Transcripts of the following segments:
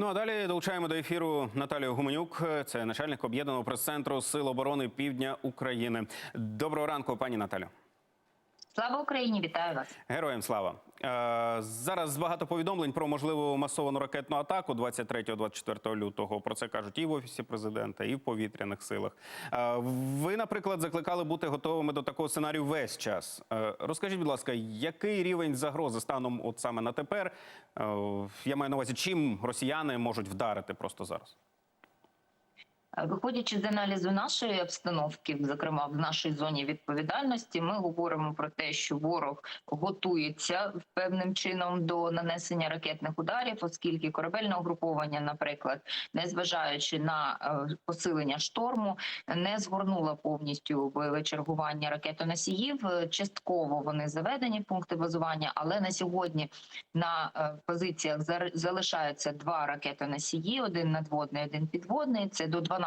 Ну а далі долучаємо до ефіру Наталію Гуменюк. Це начальник об'єднаного прес-центру Сил оборони Півдня України. Доброго ранку, пані Наталю. Слава Україні, вітаю вас. Героям слава Е, зараз багато повідомлень про можливу масовану ракетну атаку 23-24 лютого. Про це кажуть і в офісі президента, і в повітряних силах. Е, ви, наприклад, закликали бути готовими до такого сценарію весь час. Е, розкажіть, будь ласка, який рівень загрози станом от саме на тепер? Я маю на увазі, чим росіяни можуть вдарити просто зараз? Виходячи з аналізу нашої обстановки, зокрема в нашій зоні відповідальності, ми говоримо про те, що ворог готується певним чином до нанесення ракетних ударів, оскільки корабельне угруповання, наприклад, незважаючи на е, посилення шторму, не згорнуло повністю бойове чергування ракетоносіїв. Е, Частково вони заведені пункти базування, але на сьогодні на е, позиціях залишаються два ракетоносії: один надводний, один підводний. Це до 12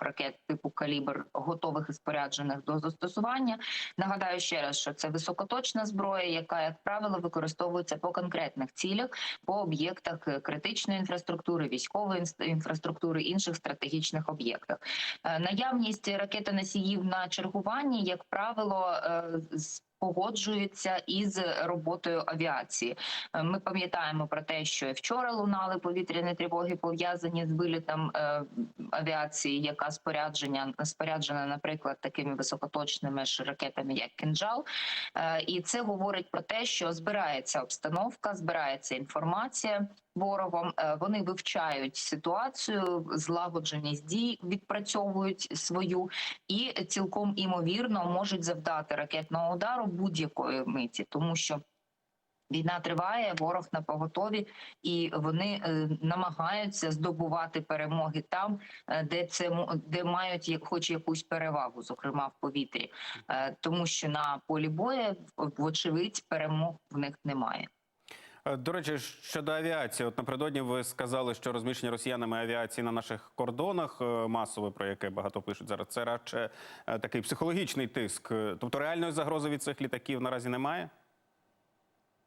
ракет типу калібр, готових і споряджених до застосування. Нагадаю ще раз, що це високоточна зброя, яка, як правило, використовується по конкретних цілях, по об'єктах критичної інфраструктури, військової інфраструктури, інших стратегічних об'єктах. Е, Наявність ракетоносіїв на чергуванні, як правило, е, з- погоджується із роботою авіації. Е, Ми пам'ятаємо про те, що вчора лунали повітряні тривоги, пов'язані з вилітом е, авіації, яка спорядження споряджена, наприклад, такими високоточними ж ракетами, як кинджал. Е, І це говорить про те, що збирається обстановка, збирається інформація ворогом. Е, Вони вивчають ситуацію, злагодженість дій відпрацьовують свою і цілком імовірно можуть завдати ракетного удару будь-якої миті, тому що. Війна триває, ворог на поготові, і вони е, намагаються здобувати перемоги там, е, де це де мають хоч якусь перевагу, зокрема в повітрі, тому що на полі бою, вочевидь, перемог в них немає. Е, До речі, щодо авіації, от напередодні ви сказали, що розміщення росіянами авіації на наших кордонах е, масове, про яке багато пишуть зараз, це радше е, такий психологічний тиск. Тобто реальної загрози від цих літаків наразі немає.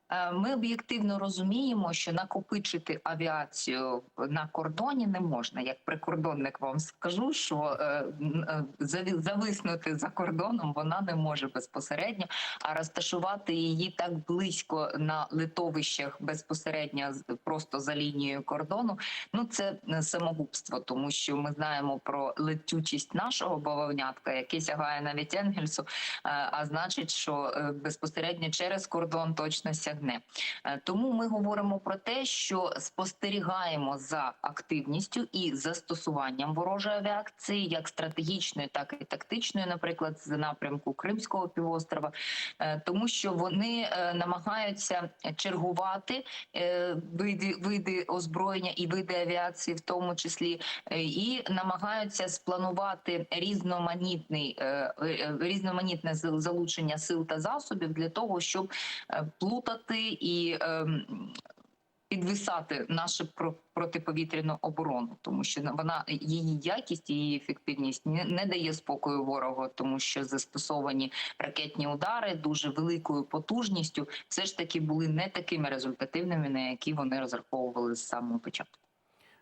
Е, Ми об'єктивно розуміємо, що накопичити авіацію на кордоні не можна. Як прикордонник вам скажу, що е, е, зависнути за кордоном вона не може безпосередньо, а розташувати її так близько на литовищах безпосередньо просто за лінією кордону. Ну це самогубство, тому що ми знаємо про летючість нашого бавовнятка, яке сягає навіть Енгельсу. А значить, що безпосередньо через кордон точно сягне. Е, Тому ми говоримо про те, що спостерігаємо за активністю і застосуванням ворожої авіації, як стратегічної, так і тактичної, наприклад, з напрямку Кримського півострова, Е, тому що вони е, намагаються чергувати види, види озброєння і види авіації, в тому числі, і намагаються спланувати різноманітний різноманітне зал- залучення сил та засобів для того, щоб е, плутати і ем, підвисати нашу про- протиповітряну оборону, тому що вона її якість її ефективність не дає спокою ворогу, тому що застосовані ракетні удари дуже великою потужністю, все ж таки були не такими результативними, на які вони розраховували з самого початку.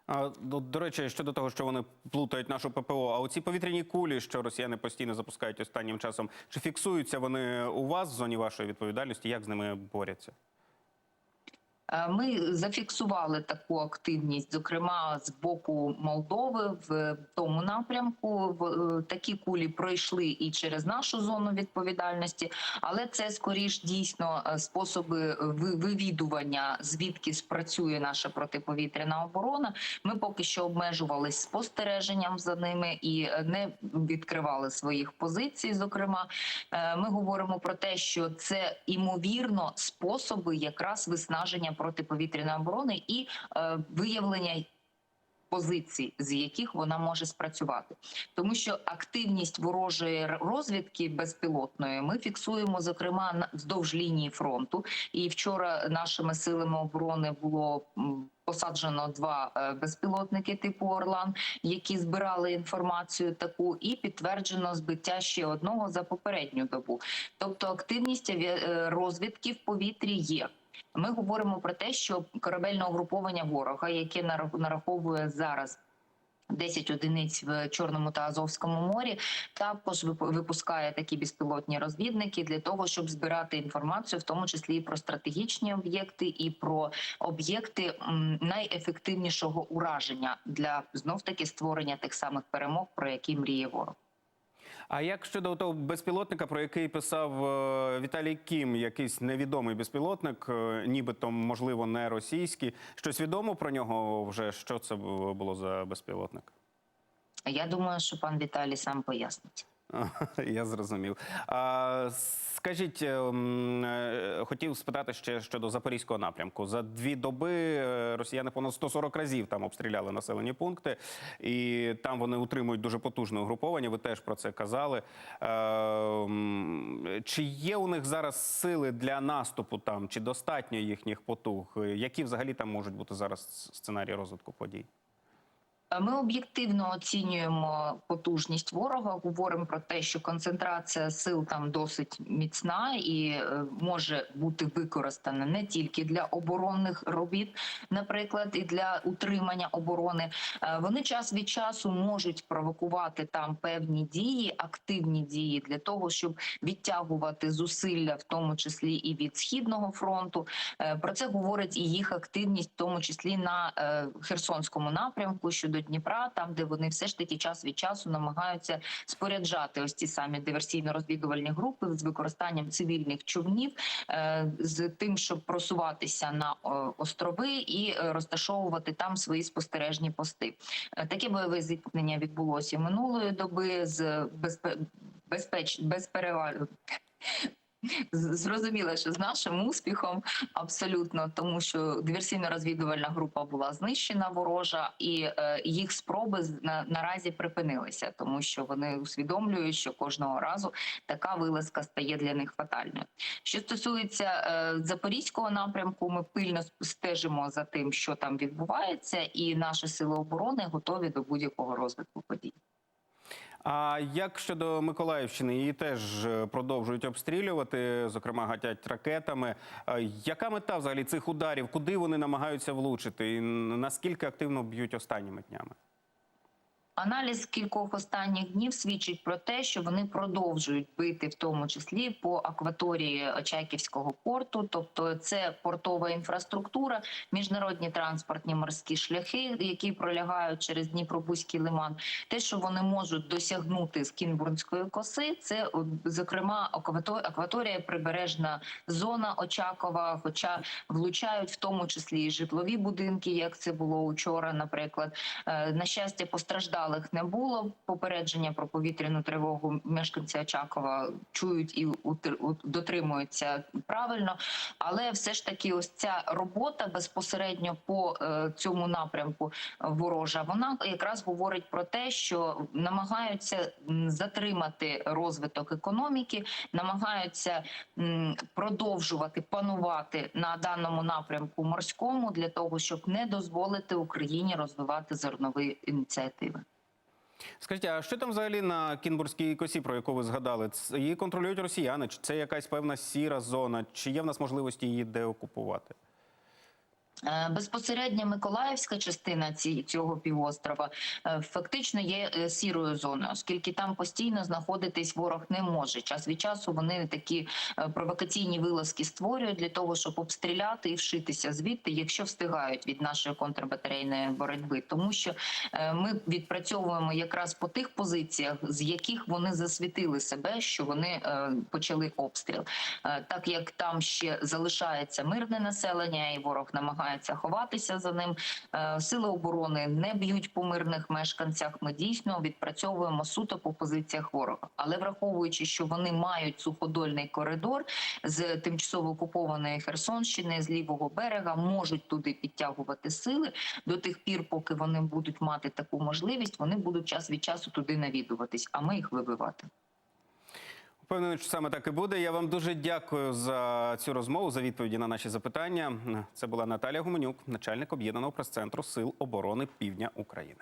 А, до, до речі, щодо того, що вони плутають нашу ППО, а оці повітряні кулі, що росіяни постійно запускають останнім часом, чи фіксуються вони у вас в зоні вашої відповідальності? Як з ними борються? Е, Ми зафіксували таку активність, зокрема з боку Молдови в тому напрямку. Е, Такі кулі пройшли і через нашу зону відповідальності, але це скоріш дійсно е, способи вивідування, звідки спрацює наша протиповітряна оборона. Ми поки що обмежувались спостереженням за ними і не відкривали своїх позицій. Зокрема, ми говоримо про те, що це імовірно способи якраз виснаження протиповітряної оборони і е, виявлення. Позицій, з яких вона може спрацювати, тому що активність ворожої розвідки безпілотної ми фіксуємо зокрема вздовж лінії фронту. І вчора нашими силами оборони було посаджено два е, безпілотники типу Орлан, які збирали інформацію таку, і підтверджено збиття ще одного за попередню добу. Тобто активність е, розвідки в повітрі є. Ми говоримо про те, що корабельне угруповання ворога, яке нарах- нараховує зараз 10 одиниць в Чорному та Азовському морі, також вип- випускає такі безпілотні розвідники для того, щоб збирати інформацію, в тому числі і про стратегічні об'єкти, і про об'єкти найефективнішого ураження для знов таки створення тих самих перемог, про які мріє ворог. А як щодо того безпілотника, про який писав е, Віталій Кім, якийсь невідомий безпілотник, е, нібито можливо не російський, щось відомо про нього вже що це було за безпілотник? Я думаю, що пан Віталій сам пояснить. Я зрозумів. А, скажіть, ем, е, хотів спитати ще щодо запорізького напрямку. За дві доби е, росіяни понад 140 разів там обстріляли населені пункти, і там вони утримують дуже потужне угруповання. Ви теж про це казали. Чи є у них зараз сили для наступу там? Чи достатньо їхніх потуг? Які взагалі там можуть бути зараз сценарії розвитку подій? Ми об'єктивно оцінюємо потужність ворога. Говоримо про те, що концентрація сил там досить міцна і е, може бути використана не тільки для оборонних робіт, наприклад, і для утримання оборони. Е, Вони час від часу можуть провокувати там певні дії, активні дії для того, щоб відтягувати зусилля, в тому числі і від східного фронту. Е, Про це говорить і їх активність, в тому числі на Херсонському напрямку щодо Дніпра, там де вони все ж таки час від часу намагаються споряджати ось ці самі диверсійно-розвідувальні групи з використанням цивільних човнів, е, з тим, щоб просуватися на острови і е, розташовувати там свої спостережні пости. Е, Таке бойове зіткнення відбулося минулої доби з безпе... безпеч... безпереваль... Зрозуміло, що з нашим успіхом абсолютно, тому що диверсійно-розвідувальна група була знищена ворожа, і е, їх спроби на, наразі припинилися, тому що вони усвідомлюють, що кожного разу така вилазка стає для них фатальною. Що стосується е, запорізького напрямку, ми пильно стежимо за тим, що там відбувається, і наші сили оборони готові до будь-якого розвитку подій. А як щодо Миколаївщини, її теж е, продовжують обстрілювати, зокрема гатять ракетами. Яка мета взагалі цих ударів? Куди вони намагаються влучити? І наскільки активно б'ють останніми днями? Аналіз кількох останніх днів свідчить про те, що вони продовжують бити, в тому числі по акваторії Очаківського порту, тобто це портова інфраструктура, міжнародні транспортні морські шляхи, які пролягають через Дніпробузький лиман. Те, що вони можуть досягнути з Кінбурнської коси, це зокрема аквато- акваторія, прибережна зона Очакова, хоча влучають в тому числі і житлові будинки, як це було учора, наприклад. Е, На щастя, постраждалих не було. Попередження про повітряну тривогу мешканці Очакова чують і дотримуються правильно. Але все ж таки, ось ця робота безпосередньо по е, цьому напрямку ворожа, вона якраз говорить про те, що намагаються затримати розвиток економіки, намагаються продовжувати панувати на даному напрямку морському для того, щоб не дозволити Україні розвивати зернові ініціативи. Скажіть, а що там взагалі на Кінбурзькій косі, про яку ви згадали? Її контролюють росіяни? Чи це якась певна сіра зона? Чи є в нас можливості її деокупувати? Е, Безпосередньо Миколаївська частина цього півострова е, фактично є е, сірою зоною, оскільки там постійно знаходитись ворог не може. Час від часу вони такі провокаційні вилазки створюють для того, щоб обстріляти і вшитися звідти, якщо встигають від нашої контрбатарейної боротьби, тому що ми відпрацьовуємо якраз по тих позиціях, з яких вони засвітили себе, що вони почали обстріл. Так як там ще залишається мирне населення, і ворог намагається ховатися за ним. е, Сили оборони не б'ють по мирних мешканцях. Ми дійсно відпрацьовуємо суто по позиціях ворога. Але враховуючи, що вони мають суходольний коридор з тимчасово окупованої Херсонщини, з лівого берега, можуть туди підтягувати сили до тих пір, поки вони будуть мати таку можливість, вони будуть час від часу туди навідуватись, а ми їх вибивати. Впевнений, що саме так і буде. Я вам дуже дякую за цю розмову, за відповіді на наші запитання. Це була Наталія Гуменюк, начальник об'єднаного прес-центру Сил оборони Півдня України.